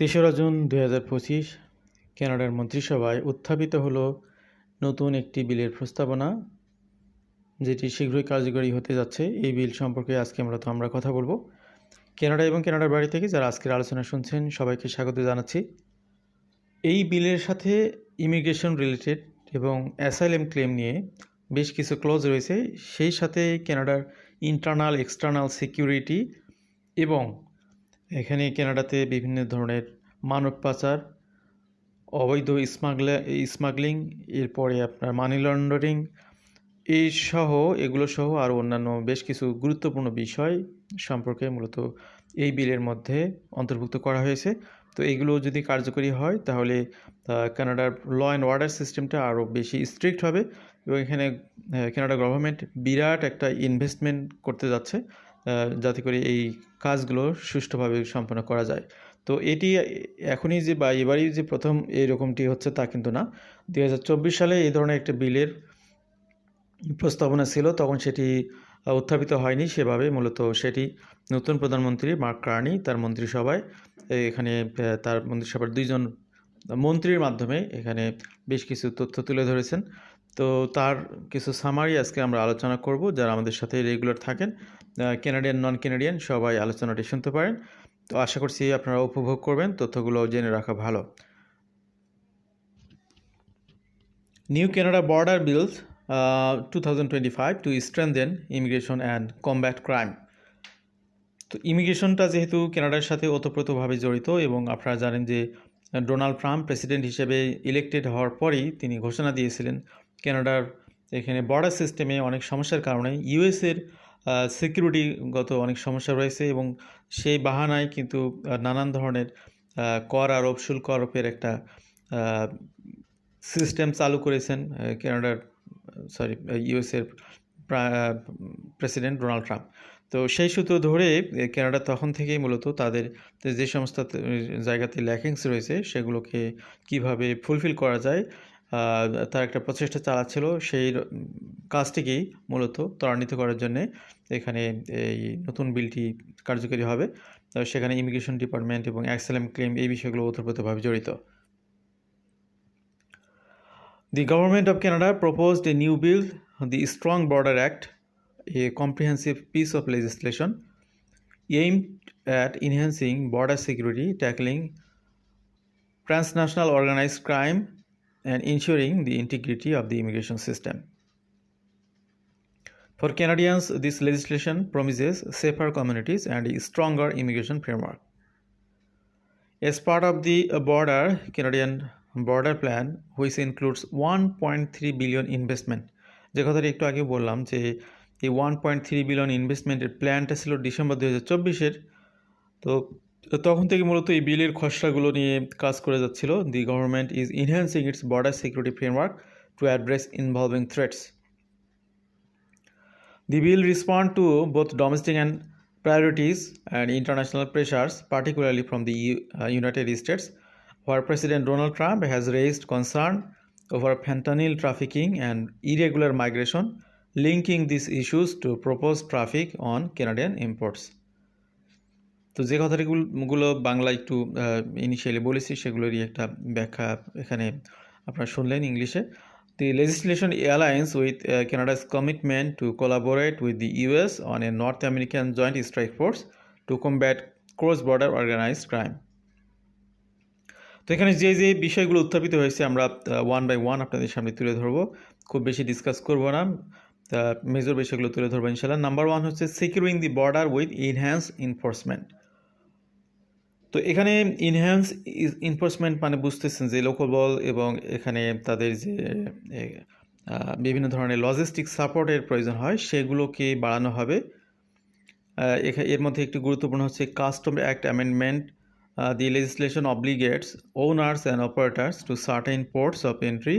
তেসরা জুন দুই হাজার পঁচিশ কানাডার মন্ত্রিসভায় উত্থাপিত হল নতুন একটি বিলের প্রস্তাবনা, যেটি শীঘ্রই কার্যকরী হতে যাচ্ছে। এই বিল সম্পর্কে আজকে আমরা তো আমরা কথা বলব। কানাডা এবং কানাডার বাড়ি থেকে যারা আজকের আলোচনা শুনছেন, সবাইকে স্বাগত জানাচ্ছি। এই বিলের সাথে ইমিগ্রেশন রিলেটেড এবং অ্যাসাইলেম ক্লেম নিয়ে বেশ কিছু ক্লোজ রয়েছে। সেই সাথে কানাডার ইন্টারনাল, এক্সটার্নাল সিকিউরিটি এবং এখানে কেনাডাতে বিভিন্ন ধরনের মানব পাচার, অবৈধ স্মাগলা, স্মাগলিং, এরপরে আপনার মানি লন্ডারিং এই সহ এগুলো সহ আরও অন্যান্য বেশ কিছু গুরুত্বপূর্ণ বিষয় সম্পর্কে মূলত এই বিলের মধ্যে অন্তর্ভুক্ত করা হয়েছে। তো এগুলো যদি কার্যকরী হয়, তাহলে কানাডার ল অ্যান্ড অর্ডার সিস্টেমটা আরও বেশি স্ট্রিক্ট হবে এবং এখানে কানাডা গভর্নমেন্ট বিরাট একটা ইনভেস্টমেন্ট করতে যাচ্ছে। যাতে করে এই কাজগুলো সুষ্ঠুভাবে সম্পন্ন করা যায়। তো এটি এখনই যে বা এবারই যে প্রথম এইরকমটি হচ্ছে তা কিন্তু না। দুই হাজার চব্বিশ সালে এই ধরনের একটা বিলের প্রস্তাবনা ছিল, তখন সেটি উত্থাপিত হয়নি সেভাবে। মূলত সেটি নতুন প্রধানমন্ত্রী মার্ক কার্নি, তার মন্ত্রিসভায় এখানে তার মন্ত্রিসভার দুইজন মন্ত্রীর মাধ্যমে এখানে বেশ কিছু তথ্য তুলে ধরেছেন। তো তার কিছু সামারি আজকে আমরা আলোচনা করব। যারা আমাদের সাথে রেগুলার থাকেন কেনাডিয়ান নন কেনাডিয়ান সবাই আলোচনাটি শুনতে পারেন। তো আশা করছি আপনারা উপভোগ করবেন, তথ্যগুলো জেনে রাখা ভালো। New Canada border bills two thousand twenty five to strengthen immigration and combat crime তো ইমিগ্রেশনটা যেহেতু কানাডার সাথে ওতপ্রোতভাবে জড়িত এবং আপনারা জানেন যে ডোনাল্ড ট্রাম্প প্রেসিডেন্ট হিসেবে ইলেক্টেড হওয়ার পরেই তিনি ঘোষণা দিয়েছিলেন কানাডার এখানে বর্ডার সিস্টেমে অনেক সমস্যার কারণে ইউএসের সিকিউরিটিগত অনেক সমস্যা রয়েছে এবং সেই বাহানায় কিন্তু নানান ধরনের কর আরোপ, শুল্ক আরোপের একটা সিস্টেম চালু করেছেন কানাডার সরি ইউএসের প্রেসিডেন্ট ডোনাল্ড ট্রাম্প তো সেই সূত্র ধরে কানাডা তখন থেকেই মূলত তাদের যে সমস্ত জায়গাতে ল্যাকিংস রয়েছে, সেগুলোকে কীভাবে ফুলফিল করা যায় তার একটা প্রচেষ্টা চালাচ্ছিল। সেই কাজটিকেই মূলত ত্বরান্বিত করার জন্যে এখানে এই নতুন বিলটি কার্যকরী হবে। তবে সেখানে ইমিগ্রেশন ডিপার্টমেন্ট এবং অ্যাক্সেলেম ক্লেম এই বিষয়গুলো ওতপ্রোতভাবে জড়িত। The government of Canada propose a new bill the strong border act a comprehensive piece of legislation aim at enhancing border security tackling transnational organised crime and ensuring the integrity of the immigration system. For Canadians, this legislation promises safer communities and a stronger immigration framework. As part of the border Canadian border plan, which includes 1.3 billion investment, যে কথাটি একটু আগে বললাম যে এই one point three billion ইনভেস্টমেন্টের প্ল্যানটা ছিল ডিসেম্বর দু তো তখন থেকে মূলত এই বিলের খসড়াগুলো নিয়ে কাজ করে যাচ্ছিল। The government is enhancing its border security framework to address involving threats the bill respond to both domestic and priorities and international pressures particularly from the United States where president Donald Trump has raised concern over fentanyl trafficking and irregular migration linking this issues to propose traffic on Canadian imports তো যে কথাগুলো বাংলা একটু initially বলেছি সেগুলোরই একটা ব্যাখ্যা এখানে আপনারা শুনলেন ইংলিশে। The legislation aligns with uh, Canada's commitment to collaborate with the US on a North American Joint Strike Force to combat cross-border organized crime. তো এখানে যে যে বিষয়গুলো উত্থাপিত হয়েছে আমরা ওয়ান বাই ওয়ান আপনাদের সামনে তুলে ধরবো। খুব বেশি ডিসকাস করব না। মেজর বিষয়গুলো তুলে ধরবো ইনশাল্লাহ নাম্বার ওয়ান হচ্ছে securing the border with enhance enforcement তো এখানে ইনহ্যান্স ইনফোর্সমেন্ট মানে বুঝতেছেন যে লোকবল এবং এখানে তাদের যে বিভিন্ন ধরনের লজিস্টিক সাপোর্টের প্রয়োজন হয়, সেগুলোকে বাড়ানো হবে। এর মধ্যে একটি গুরুত্বপূর্ণ হচ্ছে custom act amendment the legislation obligates owners and operators to certain ports of entry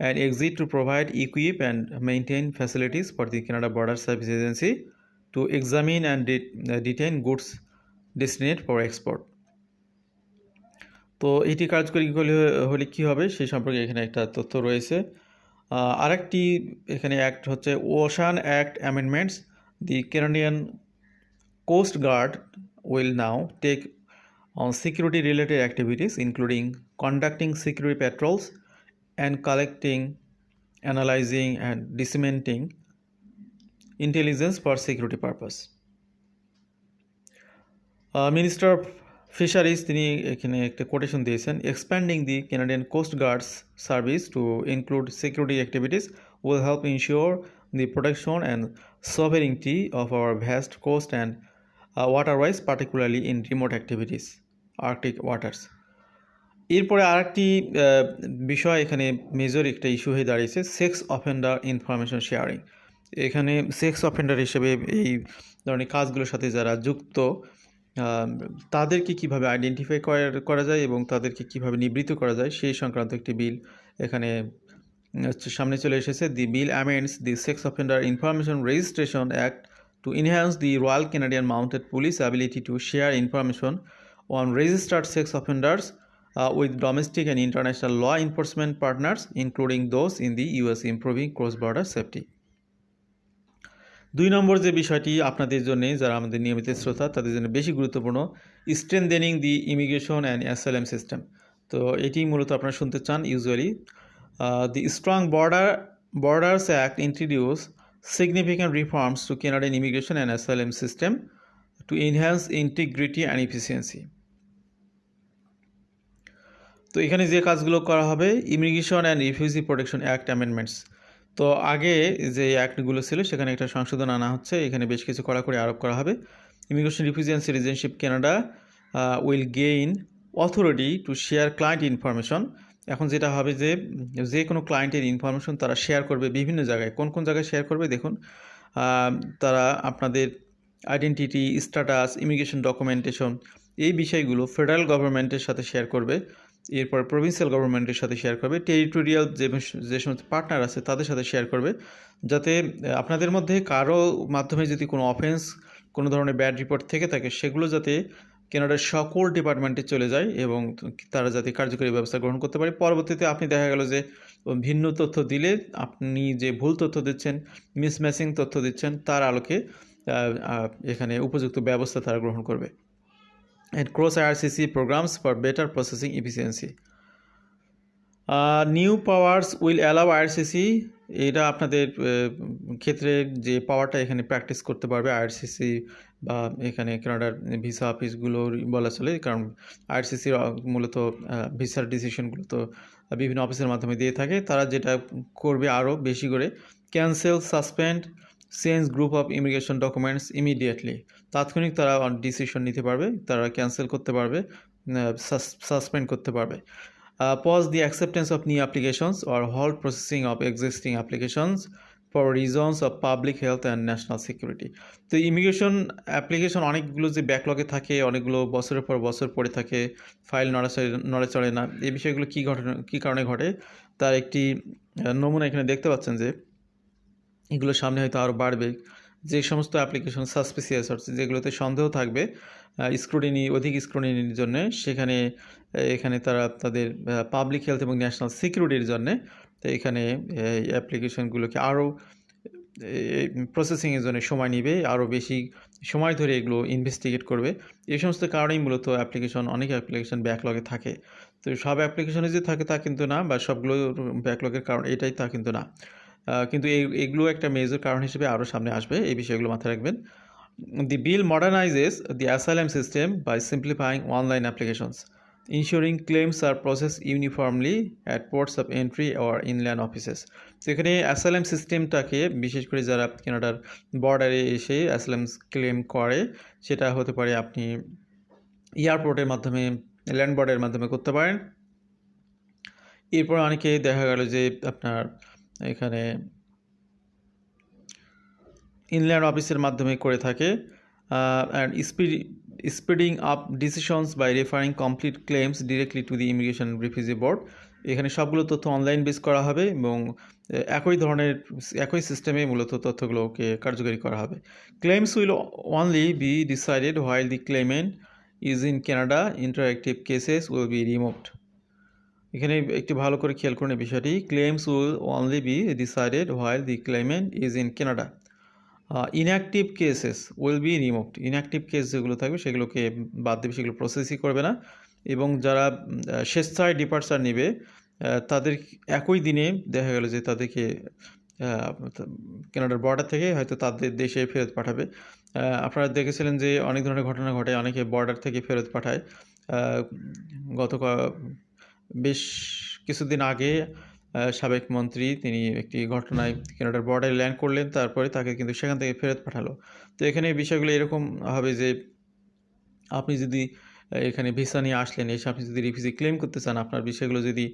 and exit to provide equip and maintain facilities for the Canada border service agency to examine and detain goods destined for export তো এটি কার্যকরী হলে হলে কী হবে সেই সম্পর্কে এখানে একটা তথ্য রয়েছে। আরেকটি এখানে অ্যাক্ট হচ্ছে ocean act amendments the Canadian coast guard will now take on security related activities including conducting security patrols and collecting analysing and disseminating intelligence for security purpose minister of fisheries তিনি এখানে একটা quotation দিয়েছেন expanding the Canadian coast guards service to include security activities will help ensure the protection and sovereignty of our vast coast and waterways particularly in remote activities Arctic waters এরপরে আরেকটি বিষয় এখানে major একটা issue হয়ে দাঁড়িয়েছে sex offender information sharing এখানে sex offender হিসেবে এই ধরনের কাজগুলোর সাথে যারা যুক্ত তাদেরকে কীভাবে আইডেন্টিফাই করা যায় এবং তাদেরকে কীভাবে নিবৃত্ত করা যায় সেই সংক্রান্ত একটি বিল এখানে সামনে চলে এসেছে। The bill amends the sex offender information registration act to enhance the Royal Canadian Mounted Police ability to share information on registered sex offenders with domestic and international law enforcement partners including those in the US improving cross border safety দুই নম্বর যে বিষয়টি আপনাদের জন্য, যারা আমাদের নিয়মিত শ্রোতা, তাদের জন্য বেশি গুরুত্বপূর্ণ strengthening the immigration and asylum system তো এটি মূলত আপনারা শুনতে চান usually the strong border borders act introduce significant reforms to Canadian immigration and asylum system to enhance integrity and efficiency. তো এখানে যে কাজগুলো করা হবে immigration and refugee protection act amendments তো আগে যে অ্যাক্টগুলো ছিল, সেখানে একটা সংশোধন আনা হচ্ছে। এখানে বেশ কিছু কড়াকড়ি আরোপ করা হবে। Immigration refugee and citizenship Canada will gain authority to share client information এখন যেটা হবে যে যে কোনো ক্লায়েন্টের ইনফরমেশন তারা শেয়ার করবে বিভিন্ন জায়গায়। কোন কোন জায়গায় শেয়ার করবে দেখুন তারা আপনাদের আইডেন্টিটি স্ট্যাটাস ইমিগ্রেশন ডকুমেন্টেশন এই বিষয়গুলো ফেডারেল গভর্নমেন্টের সাথে শেয়ার করবে। এরপর প্রভিন্সিয়াল গভর্নমেন্টের সাথে শেয়ার করবে টেরিটোরিয়াল যে যে সমস্ত পার্টনার আছে তাদের সাথে শেয়ার করবে, যাতে আপনাদের মধ্যে কারও মাধ্যমে যদি কোনো অফেন্স কোনো ধরনের ব্যাড রিপোর্ট থেকে থাকে, সেগুলো যাতে কেনাডার সকল ডিপার্টমেন্টে চলে যায় এবং তারা যাতে কার্যকরী ব্যবস্থা গ্রহণ করতে পারে। পরবর্তীতে আপনি দেখা গেল যে, ভিন্ন তথ্য দিলে আপনি যে ভুল তথ্য দিচ্ছেন মিসম্যাচিং তথ্য দিচ্ছেন, তার আলোকে এখানে উপযুক্ত ব্যবস্থা তারা গ্রহণ করবে। And cross IRCC programs for better processing efficiency. New powers will allow IRCC এটা আপনাদের ক্ষেত্রে যে পাওয়ারটা এখানে প্র্যাকটিস করতে পারবে আইআরসিসি বা এখানে কানাডার ভিসা অফিসগুলো বলা চলে, কারণ আইআরসিসির মূলত ভিসার ডিসিশনগুলো তো বিভিন্ন অফিসের মাধ্যমে দিয়ে থাকে তারা যেটা করবে আরও বেশি করে cancel suspend change group of immigration documents immediately তাৎক্ষণিক তারা ডিসিশন নিতে পারবে, তারা ক্যান্সেল করতে পারবে সাসপেন্ড করতে পারবে। Pause the acceptance of new applications or hold processing of existing applications for reasons of public health and national security তো ইমিগ্রেশন অ্যাপ্লিকেশন অনেকগুলো যে ব্যাকলগে থাকে, অনেকগুলো বছরের পর বছর পড়ে থাকে ফাইল নড়াচড়ে নড়ে চড়ে না, এই বিষয়গুলো কী ঘটনা, কী কারণে ঘটে? তার একটি নমুনা এখানে দেখতে পাচ্ছেন যে এগুলো সামনে হয়তো আরও বাড়বে। যে সমস্ত অ্যাপ্লিকেশন সাসপিসিয়াস হচ্ছে, যেগুলোতে সন্দেহ থাকবে স্ক্রুটিনি অধিক স্ক্রুটিনির জন্য, সেখানে এখানে তারা তাদের পাবলিক হেলথ এবং ন্যাশনাল সিকিউরিটির জন্য, তো এখানে, এই অ্যাপ্লিকেশনগুলোকে আরও প্রসেসিংয়ের জন্য সময় নেবে আরও বেশি সময় ধরে এগুলো ইনভেস্টিগেট করবে। এই সমস্ত কারণেই মূলত অ্যাপ্লিকেশন অনেক অ্যাপ্লিকেশন ব্যাকলগে থাকে। তো সব অ্যাপ্লিকেশনে যে থাকে তা কিন্তু না, বা সবগুলো ব্যাকলগের কারণ এটাই তা কিন্তু না। কিন্তু এই, এগুলো একটা মেজর কারণ হিসেবে আরও সামনে আসবে, এই বিষয়গুলো মাথায় রাখবেন। The bill modernises the asylum system by simplifying online applications ensuring claims are process uniformly at ports of entry or inland offices তো এখানে অ্যাসাইলাম সিস্টেমটাকে বিশেষ করে যারা কেনাডার বর্ডারে এসে অ্যাসাইলাম ক্লেম করে, সেটা হতে পারে আপনি এয়ারপোর্টের মাধ্যমে ল্যান্ড বর্ডারের মাধ্যমে করতে পারেন। এরপর অনেকে দেখা গেল যে আপনার এখানে ইনল্যান্ড অফিসের মাধ্যমে করে থাকে and speed speeding up decisions by referring complete claims directly to the immigration refugee board এখানে সবগুলো তথ্য অনলাইন বেস করা হবে এবং একই ধরনের, একই সিস্টেমে মূলত তথ্যগুলোকে কার্যকরী করা হবে। Claims will only be decided while the claimant is in Canada interactive cases will be removed এখানে একটি ভালো করে খেয়াল করুন এই বিষয়টি। Claims will only be decided while the claimant is in Canada inactive cases will be removed inactive case যেগুলো থাকবে সেগুলোকে বাদ দেবে, সেগুলো প্রসেসই করবে না। এবং যারা স্বেচ্ছায় ডিপার্চার নেবে তাদের একই দিনে দেখা গেল যে তাদেরকে কানাডার বর্ডার থেকে হয়তো তাদের দেশে ফেরত পাঠাবে। আপনারা দেখেছিলেন যে অনেক ধরনের ঘটনা ঘটে। অনেকে বর্ডার থেকে ফেরত পাঠায়। গত বেশ কিছুদিন আগে সাবেক মন্ত্রী তিনি একটি ঘটনায় কানাডার বর্ডারে ল্যান্ড করলেন, তারপরে তাকে কিন্তু সেখান থেকে ফেরত পাঠালো। তো এখানে বিষয়গুলো এরকম হবে যে, আপনি যদি এখানে ভিসা নিয়ে আসলেন, এসে আপনি যদি রিফিউজি ক্লেম করতে চান, আপনার বিষয়গুলো যদি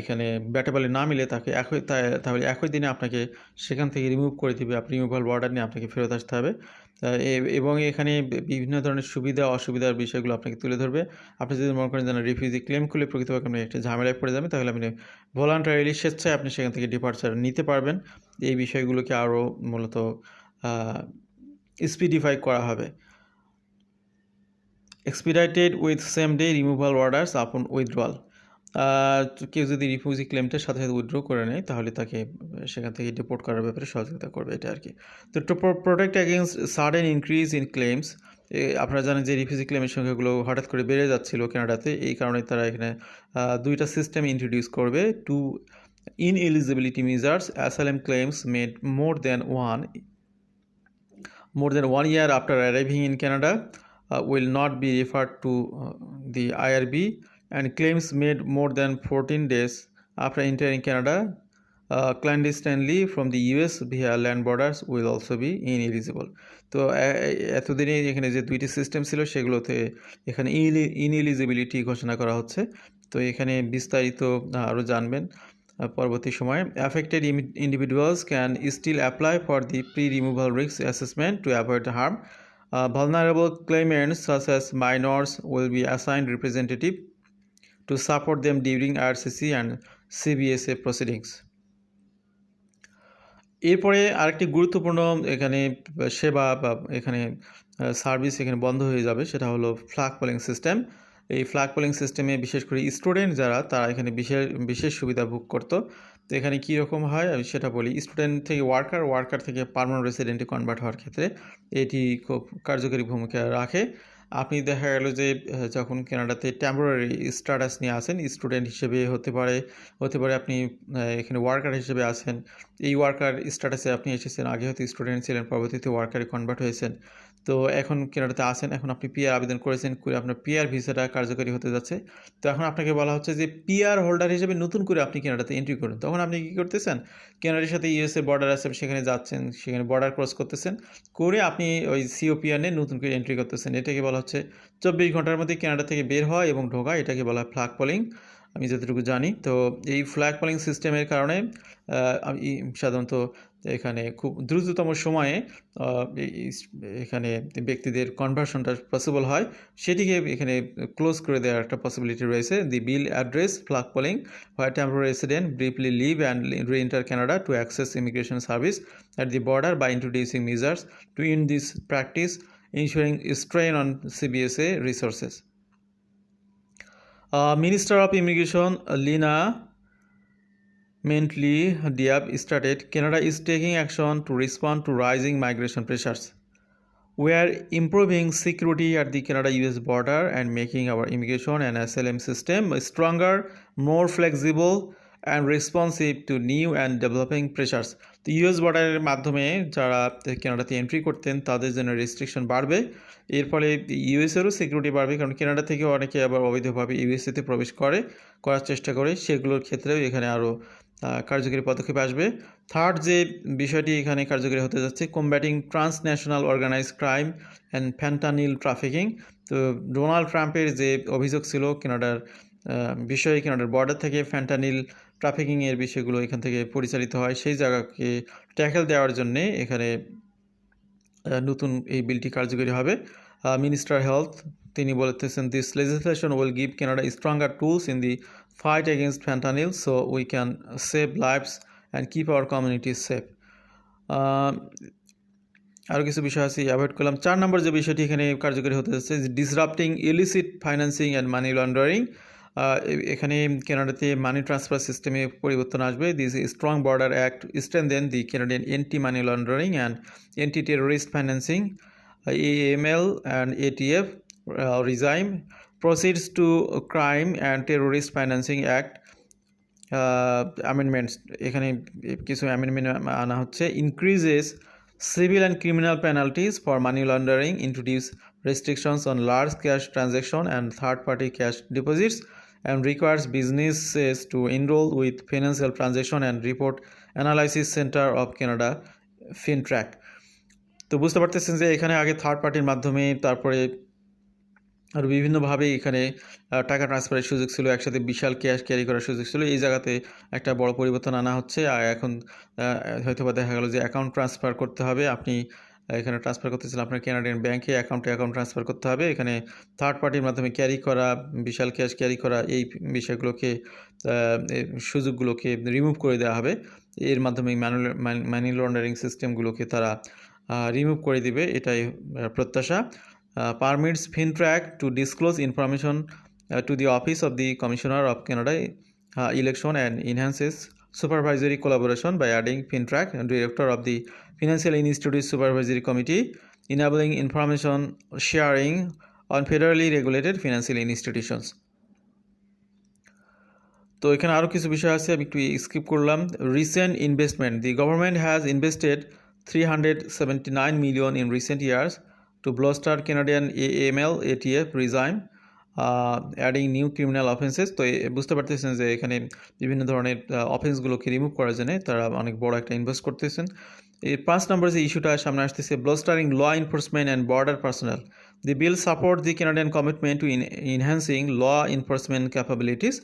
এখানে ব্যাটেবলে না মিলে, তাকে একই তাহলে একই দিনে আপনাকে সেখান থেকে রিমুভ করে দিবে। আপনি রিমুভাল বর্ডার নিয়ে আপনাকে ফেরত আসতে হবে। এবং এখানে বিভিন্ন ধরনের সুবিধা, অসুবিধার বিষয়গুলো আপনাকে তুলে ধরবে। আপনি যদি মনে করেন যেন রিফিউজি ক্লেম করলে প্রকৃতপক্ষে আপনি একটা ঝামেলায় পড়ে যাবেন, তাহলে আপনি ভলান্টারিলি স্বেচ্ছায় আপনি সেখান থেকে ডিপার্চার নিতে পারবেন। এই বিষয়গুলোকে আরও মূলত স্পিডিফাই করা হবে। Expedited with same day removal orders upon withdrawal কেউ যদি রিফিউজি ক্লেমটার সাথে সাথে উইথড্র করে নেয় তাহলে তাকে সেখান থেকে ডিপোর্ট করার ব্যাপারে সহযোগিতা করবে এটা আর কি তো to protect against sudden increase in claims আপনারা জানেন যে রিফিউজি ক্লেমের সংখ্যাগুলো হঠাৎ করে বেড়ে যাচ্ছিল কানাডাতে এই কারণে তারা এখানে দুইটা সিস্টেম ইন্ট্রোডিউস করবে। Two ineligibility measures asylum claims made more than one more than one year after arriving in Canada uh, will not be referred to uh, the IRB and claims made more than 14 days after entering Canada uh, clandestinely from the US via land borders will also be ineligible তো এতদিনে এখানে যে দুইটি system ছিল সেগুলোতে এখানে ইনএলিজিবিলিটি ঘোষণা করা হচ্ছে তো এখানে বিস্তারিত আরও জানবেন uh, পরবর্তী সময়ে affected individuals can still apply for the pre removal risk assessment to avoid harm vulnerable claimants such as minors will be assigned representative to support them during RCC and CBSA proceedings. এরপরে আরেকটি গুরুত্বপূর্ণ এখানে সেবা বা এখানে service এখানে বন্ধ হয়ে যাবে, সেটা হলো ফ্ল্যাগ পোলিং সিস্টেম। এই ফ্ল্যাগ পোলিং সিস্টেমে বিশেষ করে স্টুডেন্ট যারা, তারা এখানে বিশেষ বিশেষ সুবিধা ভোগ করতো। তো এখানে কী রকম হয়, আমি সেটা বলি। স্টুডেন্ট থেকে ওয়ার্কার ওয়ার্কার থেকে পার্মানেন্ট রেসিডেন্টে কনভার্ট হওয়ার ক্ষেত্রে এটি খুব কার্যকরী ভূমিকা রাখে। আপনি দেখা গেল যে যখন কেনাডাতে টেম্পোরারি স্ট্যাটাস নিয়ে আসেন স্টুডেন্ট হিসেবে হতে পারে হতে পারে আপনি এখানে ওয়ার্কার হিসেবে আসেন এই ওয়ার্কার স্ট্যাটাসে আপনি এসেছেন, আগে হয়তো স্টুডেন্ট ছিলেন, পরবর্তীতে ওয়ার্কারে কনভার্ট হয়েছেন। তো এখন কানাডাতে আছেন, এখন আপনি পিআর আবেদন করেছেন করে আপনার পিআর ভিসাটা কার্যকরী হতে যাচ্ছে। তো এখন আপনাকে বলা হচ্ছে যে পিআর হোল্ডার হিসেবে নতুন করে আপনি কানাডাতে এন্ট্রি করুন। তখন আপনি কী করতেছেন? কানাডার সাথে ইউএসএ বর্ডার আছে, সেখানে যাচ্ছেন, সেখানে বর্ডার ক্রস করতেছেন, করে আপনি ওই সিওপিআর নিয়ে নতুন করে এন্ট্রি করতেছেন। এটাকে বলা হচ্ছে চব্বিশ ঘণ্টার মধ্যে কেনাডা থেকে বের হওয়া এবং ঢোকা, এটাকে বলা হয় ফ্ল্যাগ পোলিং আমি যতটুকু জানি, তো এই ফ্ল্যাগ পলিং সিস্টেমের কারণে সাধারণত এখানে খুব দ্রুততম সময়ে এখানে ব্যক্তিদের কনভার্সনটা পসিবল হয় সেটিকে এখানে ক্লোজ করে দেওয়ার একটা পসিবিলিটি রয়েছে the bill address flag polling where temporary resident briefly leave and reenter Canada to access immigration service at the border by introducing measures to end this practice ensuring CBSA resources. Uh, Minister of Immigration uh, Lina Mentley Diab stated Canada is taking action to respond to rising migration pressures. We are improving security at the Canada US border and making our immigration and asylum system stronger, more flexible, and responsive to new and developing pressures. তো US বর্ডারের মাধ্যমে যারা কানাডাতে entry করতেন তাদের জন্য restriction বাড়বে এর ফলে ইউএসেরও সিকিউরিটি বাড়বে কারণ কানাডা থেকে অনেকে আবার অবৈধভাবে ইউএসএতে প্রবেশ করে করার চেষ্টা করে সেগুলোর ক্ষেত্রেও এখানে আরও কার্যকরী পদক্ষেপ আসবে। থার্ড যে বিষয়টি এখানে কার্যকরী হতে যাচ্ছে combating transnational organise crime and fentanyl trafficking তো ডোনাল্ড ট্রাম্পের যে অভিযোগ ছিল কেনাডার বিষয়ে কানাডার বর্ডার থেকে ফ্যান্টানিল ট্রাফিকিংয়ের বিষয়গুলো এখান থেকে পরিচালিত হয়, সেই জায়গাকে ট্যাকেল দেওয়ার জন্যে এখানে নতুন এই বিলটি কার্যকরী হবে। মিনিস্টার হেলথ তিনি বলতেছেন this legislation will give Canada stronger tools in the fight against fentanyl so we can save lives and keep our communities safe আরও কিছু বিষয় আছে অ্যাভয়েড করলাম। চার নম্বর যে বিষয়টি এখানে কার্যকরী হতে যাচ্ছে disrupting illicit financing and money laundering এখানে কানাডাতে মানি ট্রান্সফার সিস্টেমে পরিবর্তন আসবে। This strong border act strengthen the Canadian anti money laundering and anti terrorist financing AML and ATF regime proceeds to crime and terrorist financing act amendments এখানে কিছু amendment আনা হচ্ছে increases civil and criminal penalties for money laundering introduce restrictions on large cash transaction and third party cash deposits and requires businesses to enroll with financial transaction and report analysis center of canada fintrack তো বুঝতে পারতেছেন যে এখানে আগে third পার্টির মাধ্যমে তারপরে আর বিভিন্নভাবে এখানে টাকা ট্রান্সফারের সুযোগ ছিল, একসাথে বিশাল ক্যাশ ক্যারি করার সুযোগ ছিল। এই জায়গাতে একটা বড় পরিবর্তন আনা হচ্ছে। আর এখন হয়তো বা দেখা গেল যে অ্যাকাউন্ট ট্রান্সফার করতে হবে। আপনি এখানে ট্রান্সফার করতে করতেছিলেন আপনার কেনাডিয়ান ব্যাংকে অ্যাকাউন্টে অ্যাকাউন্ট ট্রান্সফার করতে হবে। এখানে থার্ড পার্টির মাধ্যমে ক্যারি করা, বিশাল ক্যাশ ক্যারি করা, এই বিষয়গুলোকে সুযোগগুলোকে রিমুভ করে দেওয়া হবে। এর মাধ্যমে মানি লন্ডারিং সিস্টেমগুলোকে তারা রিমুভ করে দিবে। এটাই প্রত্যাশা। Permits FinTrack to disclose information uh, to the Office of the Commissioner of Canada uh, election and enhances supervisory collaboration by adding FinTrack, Director of the Financial Institute Supervisory Committee, enabling information sharing on federally regulated financial institutions. তো এখানে আরও কিছু বিষয় আছে আমি একটু স্কিপ করলাম recent investment the government has invested three hundred seventy nine million in recent years to bolster Canadian AML ATF regime adding new criminal offences তো বুঝতে পারতেছেন যে এখানে বিভিন্ন ধরনের অফেন্সগুলোকে রিমুভ করার জন্য তারা অনেক বড় একটা ইনভেস্ট করতেছেন। এই পাঁচ নম্বর যে ইস্যুটা সামনে আসতেছে bolstering law enforcement and border personnel the bill support the Canadian commitment to enhancing law enforcement capabilities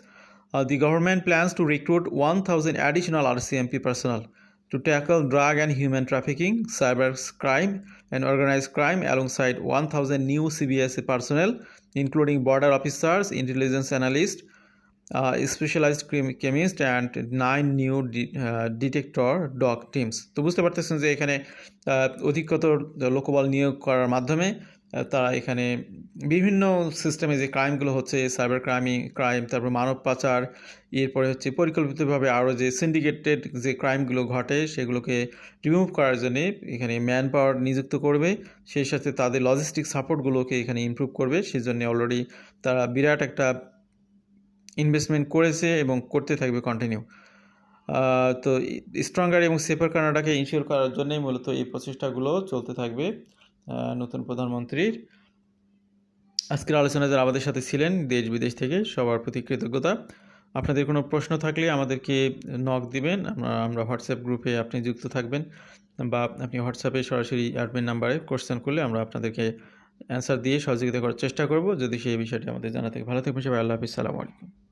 Uh, the government plans to recruit 1,000 additional RCMP personnel. To tackle drug and human trafficking, cyber crime, and organized crime alongside 1,000 new CBSA personnel, including border officers, intelligence analysts, uh, specialized chem- chemists, and nine new de- uh, detector dog teams. তো বুঝতে পারতেছেন যে এখানে অধিকতর লোকবল নিয়োগ করার মাধ্যমে তারা এখানে বিভিন্ন সিস্টেমে যে ক্রাইমগুলো হচ্ছে সাইবার ক্রাইমিং ক্রাইম তারপর মানব পাচার, এরপরে হচ্ছে পরিকল্পিতভাবে আরও যে সিন্ডিকেটেড যে ক্রাইমগুলো ঘটে, সেগুলোকে রিমুভ করার জন্যে এখানে ম্যান পাওয়ার নিযুক্ত করবে। সেই সাথে তাদের লজিস্টিক সাপোর্টগুলোকে এখানে ইমপ্রুভ করবে। সেই সেজন্য অলরেডি তারা বিরাট একটা ইনভেস্টমেন্ট করেছে এবং করতে থাকবে কন্টিনিউ তো স্ট্রঙ্গার এবং সেফার কানাডাকে ইনশিওর করার জন্যই মূলত এই প্রচেষ্টাগুলো চলতে থাকবে। নতুন প্রধানমন্ত্রীর। আজকের আলোচনায় যারা আমাদের সাথে ছিলেন, দেশ বিদেশ থেকে, সবার প্রতি কৃতজ্ঞতা। আপনাদের কোনো প্রশ্ন থাকলে আমাদেরকে নক দিবেন। আমরা হোয়াটসঅ্যাপ গ্রুপে আপনি যুক্ত থাকবেন বা আপনি হোয়াটসঅ্যাপে সরাসরি অ্যাডমিন নাম্বারে কোশ্চেন করলে আমরা আপনাদেরকে অ্যান্সার দিয়ে সহযোগিতা করার চেষ্টা করব। যদি সেই বিষয়টি আমাদের জানা থাকে। ভালো থাকবেন সবাই। আল্লাহ হাফিজ। সালামু আলাইকুম।